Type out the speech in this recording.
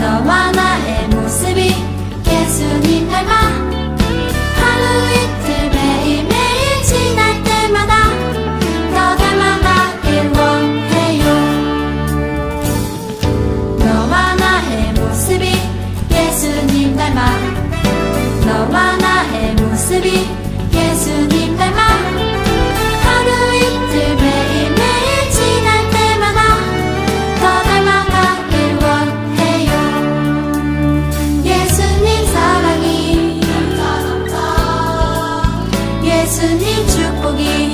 너와 나의 모습이 예수님 닮아. 하루 이틀 매일매일 지날 때마다 더 닮아가길 원해요. 예수님 축복이